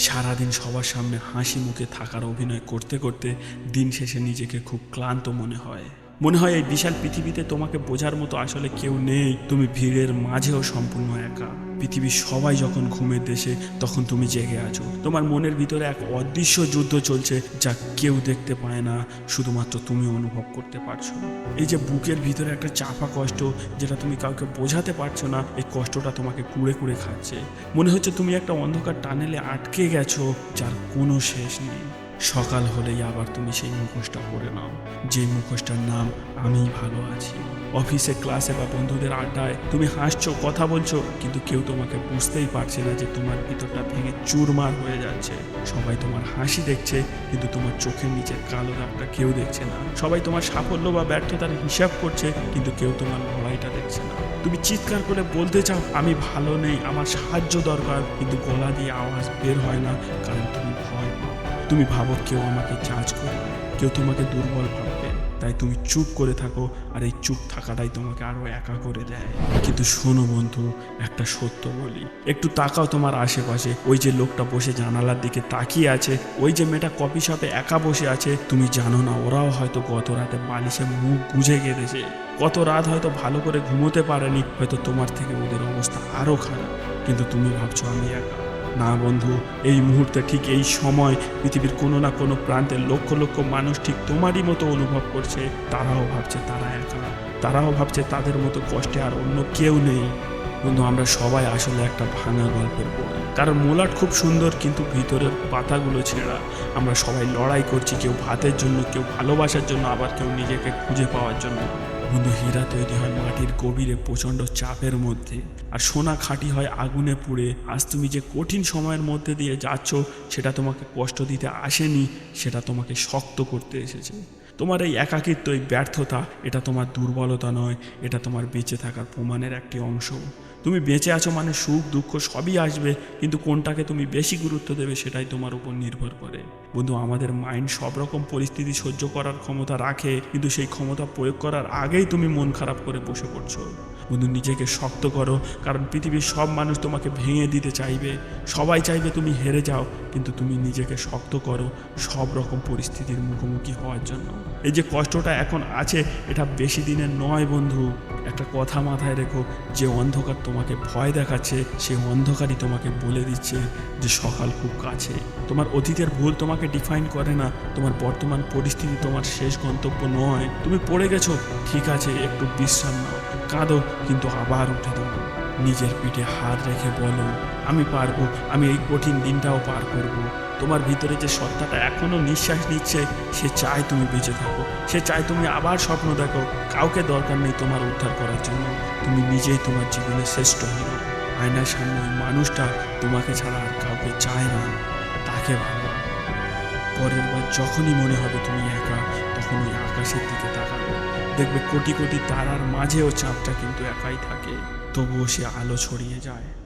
সারাদিন সবার সামনে হাসি মুখে থাকার অভিনয় করতে করতে দিন শেষে নিজেকে খুব ক্লান্ত মনে হয়। মনে হয় এই বিশাল পৃথিবীতে তোমাকে বোঝার মতো আসলে কেউ নেই। তুমি ভিড়ের মাঝেও সম্পূর্ণ একা। পৃথিবীর সবাই যখন ঘুমের দেশে, তখন তুমি জেগে আছো। তোমার মনের ভিতরে এক অদৃশ্য যুদ্ধ চলছে যা কেউ দেখতে পায় না, শুধুমাত্র তুমি অনুভব করতে পারছ এই যে বুকের ভিতরে একটা চাপা কষ্ট যেটা তুমি কাউকে বোঝাতে পারছ না, এই কষ্টটা তোমাকে কুড়ে কুড়ে খাচ্ছে। মনে হচ্ছে তুমি একটা অন্ধকার টানেলে আটকে গেছো, যার কোনো শেষ নেই। সকাল হলেই আবার তুমি সেই মুখোশটা পরে নাও। যে মুখোশটার নাম আমি ভালো আছি। অফিসে, ক্লাসে বা বন্ধুদের আড্ডায় তুমি হাসছো, কথা বলছো, কিন্তু কেউ তোমাকে বুঝতেই পারছে না যে তোমার ভিতরটা ভেঙে চুরমার হয়ে যাচ্ছে। সবাই তোমার হাসি দেখছে, কিন্তু তোমার চোখের নিচে কালো দাগটা কেউ দেখছে না। সবাই তোমার সাফল্য বা ব্যর্থতার হিসাব করছে, কিন্তু কেউ তোমার লড়াইটা দেখছে না। তুমি চিৎকার করে বলতে চাও, আমি ভালো নেই, আমার সাহায্য দরকার। কিন্তু গলা দিয়ে আওয়াজ বের হয় না, কারণ তুমি ভাবো কেউ আমাকে জাজ করবে কেউ তোমাকে দুর্বল ভাববে। তাই তুমি চুপ করে থাকো আর এই চুপ থাকাটাই তোমাকে আরও একা করে দেয়। কিন্তু শোনো বন্ধু, একটা সত্য বলি। একটু তাকাও তোমার আশেপাশে, ওই যে লোকটা বসে জানালার দিকে তাকিয়ে আছে, ওই যে মেয়েটা কফি শপে একা বসে আছে, তুমি জানো না, ওরাও হয়তো গত রাতে বালিশে মুখ গুজে গেঁদেছে। কত রাত হয়তো ভালো করে ঘুমোতে পারেনি, হয়তো তোমার থেকে ওদের অবস্থা আরও খারাপ। কিন্তু তুমি ভাবছ আমি একা। না বন্ধু, এই মুহূর্তে ঠিক এই সময় পৃথিবীর কোনো না কোনো প্রান্তে লক্ষ লক্ষ মানুষ ঠিক তোমারই মতো অনুভব করছে। তারাও ভাবছে তারা একা। তারাও ভাবছে তাদের মতো কষ্টে আর অন্য কেউ নেই। বন্ধু, আমরা সবাই আসলে একটা ভাঙা গল্পের বই। কারণ মোলাট খুব সুন্দর, কিন্তু ভিতরের পাতাগুলো ছেঁড়া। আমরা সবাই লড়াই করছি কেউ ভাতের জন্য, কেউ ভালোবাসার জন্য, আবার কেউ নিজেকে খুঁজে পাওয়ার জন্য। বন্ধু, হীরা তৈরি হয় মাটির গভীরে প্রচণ্ড চাপের মধ্যে। আর সোনা খাঁটি হয় আগুনে পুড়ে। আজ তুমি যে কঠিন সময়ের মধ্যে দিয়ে যাচ্ছ, সেটা তোমাকে কষ্ট দিতে আসেনি, সেটা তোমাকে শক্ত করতে এসেছে। তোমার এই একাকিত্ব এই ব্যর্থতা, এটা তোমার দুর্বলতা নয়, এটা তোমার বেঁচে থাকার প্রমাণের একটি অংশ। তুমি বেঁচে আছো মানে সুখ, দুঃখ সবই আসবে, কিন্তু কোনটাকে তুমি বেশি গুরুত্ব দেবে সেটাই তোমার উপর নির্ভর করে। বন্ধু, আমাদের মাইন্ড সব রকম পরিস্থিতি সহ্য করার ক্ষমতা রাখে, কিন্তু সেই ক্ষমতা প্রয়োগ করার আগেই তুমি মন খারাপ করে বসে পড়ছো। বন্ধু, নিজেকে শক্ত করো, কারণ পৃথিবীর সব মানুষ তোমাকে ভেঙে দিতে চাইবে। সবাই চাইবে তুমি হেরে যাও, কিন্তু তুমি নিজেকে শক্ত করো সব রকম পরিস্থিতির মুখোমুখি হওয়ার জন্য। এই যে কষ্টটা এখন আছে, এটা বেশি দিনের নয় বন্ধু। একটা কথা মাথায় রেখো, যে অন্ধকার তোমাকে ভয় দেখাচ্ছে, সেই অন্ধকারই তোমাকে বলে দিচ্ছে যে সকাল খুব কাছে। তোমার অতীতের ভুল তোমাকে ডিফাইন করে না, তোমার বর্তমান পরিস্থিতি তোমার শেষ গন্তব্য নয়। তুমি পড়ে গেছো, ঠিক আছে, একটু বিশ্রাম নাও, কাঁদো, কিন্তু আবার উঠে দাও। নিজের পিঠে হাত রেখে বলো, আমি পারব, আমি এই কঠিন দিনটাও পার করব। তোমার ভিতরে যে সত্তাটা এখনও নিঃশ্বাস নিচ্ছে, সে চায় তুমি বেঁচে থাকো। সে চায় তুমি আবার স্বপ্ন দেখো। কাউকে দরকার নেই তোমার উদ্ধার করার জন্য। তুমি নিজেই তোমার জীবনে শ্রেষ্ঠ হিরো আয়নার সামনে ওই মানুষটা তোমাকে ছাড়া আর কাউকে চায় না। তাকে ভালো পরের বার যখনই মনে হবে তুমি একা তখন ওই আকাশের দিকে তাকাবে। দেখবে কোটি কোটি তারার মাঝেও চাপটা কিন্তু একাই থাকে। তবুও সে আলো ছড়িয়ে যায়।